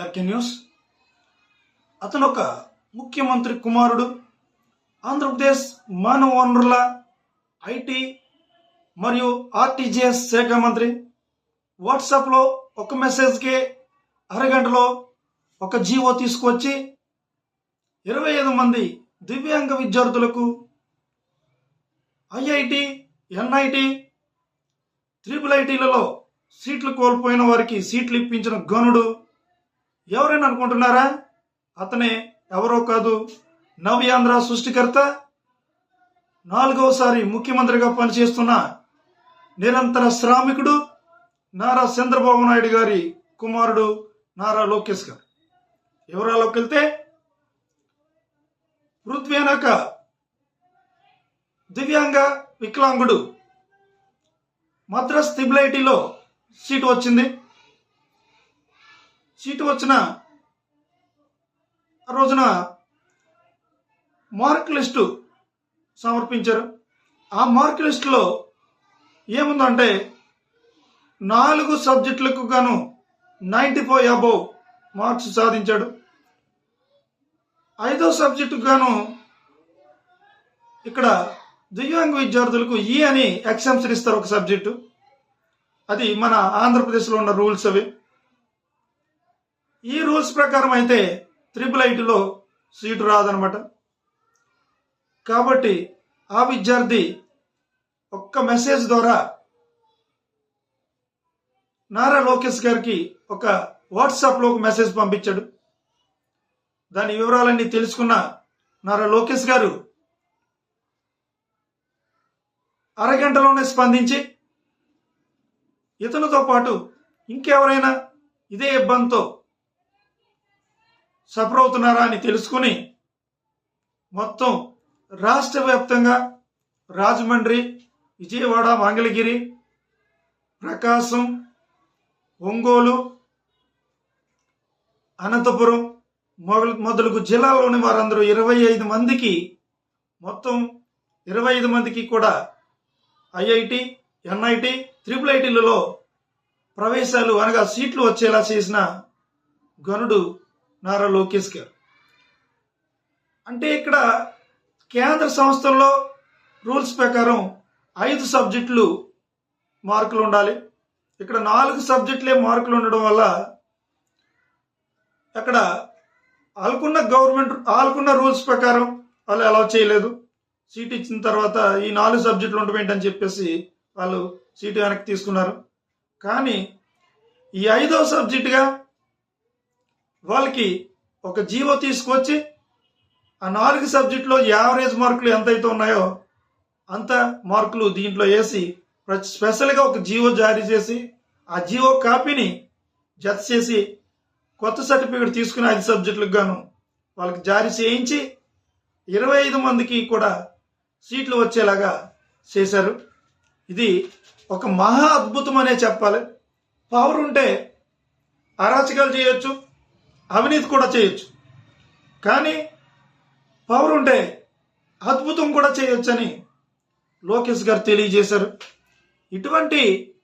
RK news. అతను ఒక ముఖ్యమంత్రి కుమారుడు. ఆంధ్రప్రదేశ్ మానవ వనరుల ఐటీ మరియు ఆర్టీజీఎస్ శాఖ మంత్రి. వాట్సాప్లో ఒక మెసేజ్కి అరగంటలో ఒక జీవో తీసుకొచ్చి ఇరవై ఐదు మంది దివ్యాంగ విద్యార్థులకు ఐఐటి ఎన్ఐటి త్రిపుల్ ఐటీలలో సీట్లు కోల్పోయిన వారికి సీట్లు ఇప్పించిన గనుడు ఎవరైనా అనుకుంటున్నారా? అతనే ఎవరో కాదు నవ్యాంధ్ర సృష్టికర్త నాలుగవసారి ముఖ్యమంత్రిగా పనిచేస్తున్న నిరంతర శ్రామికుడు నారా చంద్రబాబు నాయుడు గారి కుమారుడు నారా లోకేష్ గారు. వివరాల్లోకి వెళ్తే పృథ్వీనక దివ్యాంగ వికలాంగుడు మద్రాస్ తిబ్లైటీలో సీటు వచ్చింది. సీటు వచ్చిన ఆ రోజున మార్క్ లిస్టు సమర్పించారు. ఆ మార్క్ లిస్టులో ఏముందంటే నాలుగు సబ్జెక్టులకు గాను నైంటీ ఫైవ్ అబోవ్ మార్క్స్ సాధించాడు. ఐదో సబ్జెక్టుకు గాను ఇక్కడ దివ్యాంగ విద్యార్థులకు ఈ అని ఎగ్జామ్స్ ఇస్తారు ఒక సబ్జెక్టు. అది మన ఆంధ్రప్రదేశ్లో ఉన్న రూల్స్ అవి. ఈ రూల్స్ ప్రకారం అయితే త్రిపుల్ ఐటీలో సీటు రాదనమాట. కాబట్టి ఆ విద్యార్థి ఒక్క మెసేజ్ ద్వారా నారా లోకేష్ గారికి ఒక వాట్సాప్లో ఒక మెసేజ్ పంపించాడు. దాని వివరాలన్నీ తెలుసుకున్న నారా లోకేష్ గారు అరగంటలోనే స్పందించి ఇతనితో పాటు ఇంకెవరైనా ఇదే ఇబ్బందితో సఫర్ అవుతున్నారా అని తెలుసుకుని మొత్తం రాష్ట్ర వ్యాప్తంగా రాజమండ్రి విజయవాడ మంగళగిరి ప్రకాశం ఒంగోలు అనంతపురం మొదలు మొదలుగు జిల్లాలోని వారందరూ ఇరవై ఐదు మందికి మొత్తం ఇరవై ఐదు మందికి కూడా ఐఐటి ఎన్ఐటి త్రిపుల్ ఐటీలలో ప్రవేశాలు అనగా సీట్లు వచ్చేలా చేసిన గనుడు నారా లోకేష్ గారు. అంటే ఇక్కడ కేంద్ర సంస్థల్లో రూల్స్ ప్రకారం ఐదు సబ్జెక్టులు మార్కులు ఉండాలి. ఇక్కడ నాలుగు సబ్జెక్టులే మార్కులు ఉండడం వల్ల అక్కడ వాళ్ళకున్న గవర్నమెంట్ వాళ్ళకున్న రూల్స్ ప్రకారం వాళ్ళు అలౌ చేయలేదు. సీట్ ఇచ్చిన తర్వాత ఈ నాలుగు సబ్జెక్టులు ఉండవేంటని చెప్పేసి వాళ్ళు సీటు వెనక్కి తీసుకున్నారు. కానీ ఈ ఐదవ సబ్జెక్టుగా వాళ్ళకి ఒక జీవో తీసుకొచ్చి ఆ నాలుగు సబ్జెక్టులో యావరేజ్ మార్కులు ఎంతైతే ఉన్నాయో అంత మార్కులు దీంట్లో వేసి స్పెషల్గా ఒక జీవో జారీ చేసి ఆ జీవో కాపీని జత చేసి కొత్త సర్టిఫికేట్ తీసుకుని ఐదు సబ్జెక్టులకు గాను వాళ్ళకి జారీ చేయించి ఇరవై ఐదు మందికి కూడా సీట్లు వచ్చేలాగా చేశారు. ఇది ఒక మహా అద్భుతం అనే చెప్పాలి. పవర్ ఉంటే అరాచకాలు చేయొచ్చు. అవినీతి కూడా చేయొచ్చు. కానీ పవర్ ఉంటే అద్భుతం కూడా చేయొచ్చని లోకేష్ గారు తెలియజేశారు. ఇటువంటి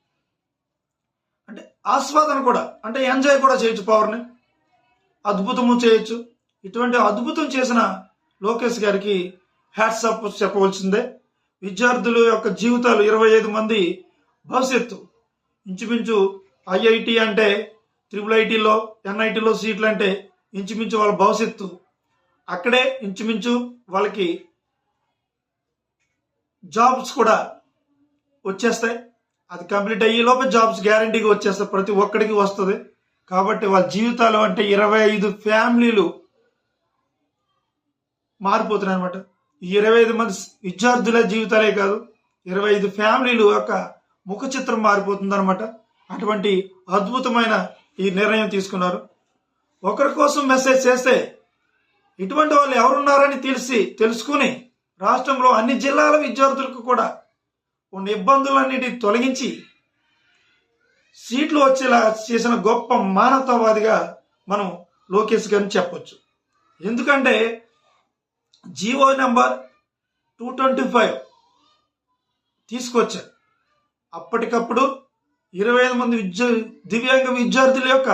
అంటే ఆస్వాదన కూడా అంటే ఎంజాయ్ కూడా చేయొచ్చు పవర్ని అద్భుతము చేయొచ్చు. ఇటువంటి అద్భుతం చేసిన లోకేష్ గారికి హ్యాట్సాప్ చెప్పవలసిందే. విద్యార్థుల యొక్క జీవితాలు ఇరవై ఐదు మంది భవిష్యత్తు. ఇంచుమించు ఐఐటి అంటే త్రిబుల్ ఐటీలో ఎన్ఐటీలో సీట్లు అంటే ఇంచుమించు వాళ్ళ భవిష్యత్తు. అక్కడే ఇంచుమించు వాళ్ళకి జాబ్స్ కూడా వచ్చేస్తాయి. అది కంప్లీట్ అయ్యే లోపే జాబ్స్ గ్యారంటీగా వచ్చేస్తాయి. ప్రతి ఒక్కడికి వస్తుంది. కాబట్టి వాళ్ళ జీవితాలు అంటే ఇరవై ఐదు ఫ్యామిలీలు మారిపోతున్నాయి అనమాట ఈ ఇరవై ఐదు మంది విద్యార్థుల జీవితాలే కాదు ఇరవై ఐదు ఫ్యామిలీలు యొక్క ముఖ చిత్రం మారిపోతుంది అనమాట అటువంటి అద్భుతమైన ఈ నిర్ణయం తీసుకున్నారు. ఒకరి కోసం మెసేజ్ చేస్తే ఇటువంటి వాళ్ళు ఎవరున్నారని తెలిసి తెలుసుకుని రాష్ట్రంలో అన్ని జిల్లాల విద్యార్థులకు కూడా ఉన్న ఇబ్బందులన్నిటి తొలగించి సీట్లు వచ్చేలా చేసిన గొప్ప మానవతావాదిగా మనం లోకేష్ గారిని చెప్పొచ్చు. ఎందుకంటే G O number two twenty five తీసుకొచ్చారు. అప్పటికప్పుడు ఇరవై ఐదు మంది విద్య దివ్యాంగ విద్యార్థుల యొక్క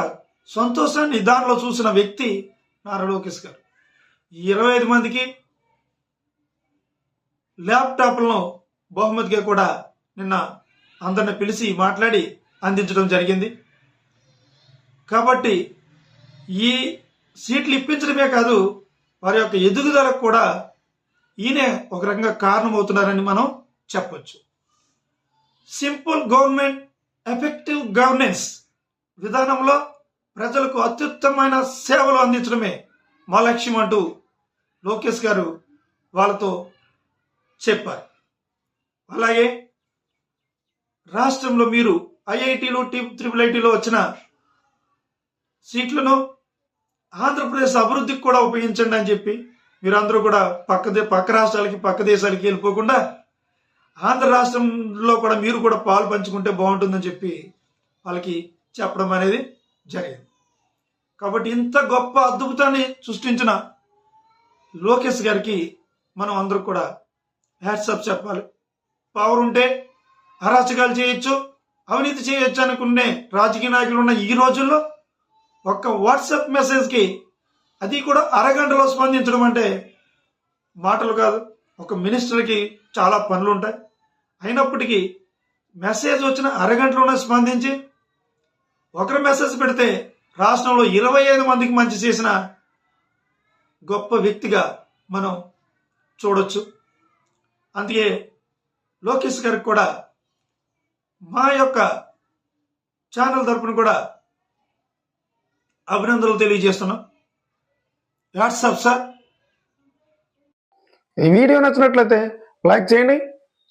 సంతోషాన్ని దానిలో చూసిన వ్యక్తి నారా లోకేష్ గారు. ఈ ఇరవై ఐదు మందికి ల్యాప్టాప్లను బహుమతిగా కూడా నిన్న అందరిని పిలిచి మాట్లాడి అందించడం జరిగింది. కాబట్టి ఈ సీట్లు ఇప్పించడమే కాదు వారి యొక్క ఎదుగుదలకు కూడా ఈయనే ఒక రకంగా కారణమవుతున్నారని మనం చెప్పచ్చు. సింపుల్ గవర్నమెంట్ ఎఫెక్టివ్ గవర్నెన్స్ విధానంలో ప్రజలకు అత్యుత్తమైన సేవలు అందించడమే మా లక్ష్యం అంటూ లోకేష్ గారు వాళ్ళతో చెప్పారు. అలాగే రాష్ట్రంలో మీరు ఐఐటీలు త్రిపుల్ ఐటీలో వచ్చిన సీట్లను ఆంధ్రప్రదేశ్ అభివృద్ధికి కూడా ఉపయోగించండి అని చెప్పి మీరందరూ కూడా పక్క దే- పక్క రాష్ట్రాలకి పక్క దేశాలకి వెళ్ళిపోకుండా ఆంధ్ర రాష్ట్రంలో కూడా మీరు కూడా పాలు పంచుకుంటే బాగుంటుందని చెప్పి వాళ్ళకి చెప్పడం అనేది జరిగింది. కాబట్టి ఇంత గొప్ప అద్భుతాన్ని సృష్టించిన లోకేష్ గారికి మనం అందరూ కూడా హ్యాట్సప్ చెప్పాలి. పవర్ ఉంటే అరాచకాలు చేయొచ్చు అవినీతి చేయొచ్చు అనుకునే రాజకీయ నాయకులు ఉన్న ఈ రోజుల్లో ఒక్క వాట్సాప్ మెసేజ్కి అది కూడా అరగంటలో స్పందించడం అంటే మాటలు కాదు. ఒక మినిస్టర్కి చాలా పనులు ఉంటాయి అయినప్పటికీ మెసేజ్ వచ్చిన అరగంటలోనే స్పందించి ఒకరు మెసేజ్ పెడితే రాష్ట్రంలో ఇరవై ఐదు మందికి మంచి చేసిన గొప్ప వ్యక్తిగా మనం చూడొచ్చు. అందుకే లోకేష్ గారికి కూడా మా యొక్క ఛానల్ తరపున కూడా అభినందనలు తెలియజేస్తున్నాం. వాట్సాప్ సార్ ఈ వీడియో నచ్చినట్లయితే లైక్ చేయండి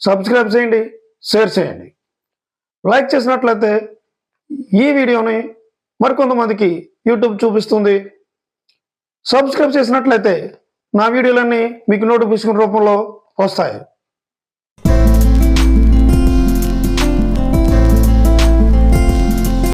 సబ్స్క్రైబ్ చేయండి షేర్ చేయండి. లైక్ చేసినట్లయితే ఈ వీడియోని మరికొంతమందికి యూట్యూబ్ చూపిస్తుంది. సబ్స్క్రైబ్ చేసినట్లయితే నా వీడియోలన్నీ మీకు నోటిఫికేషన్ రూపంలో వస్తాయి.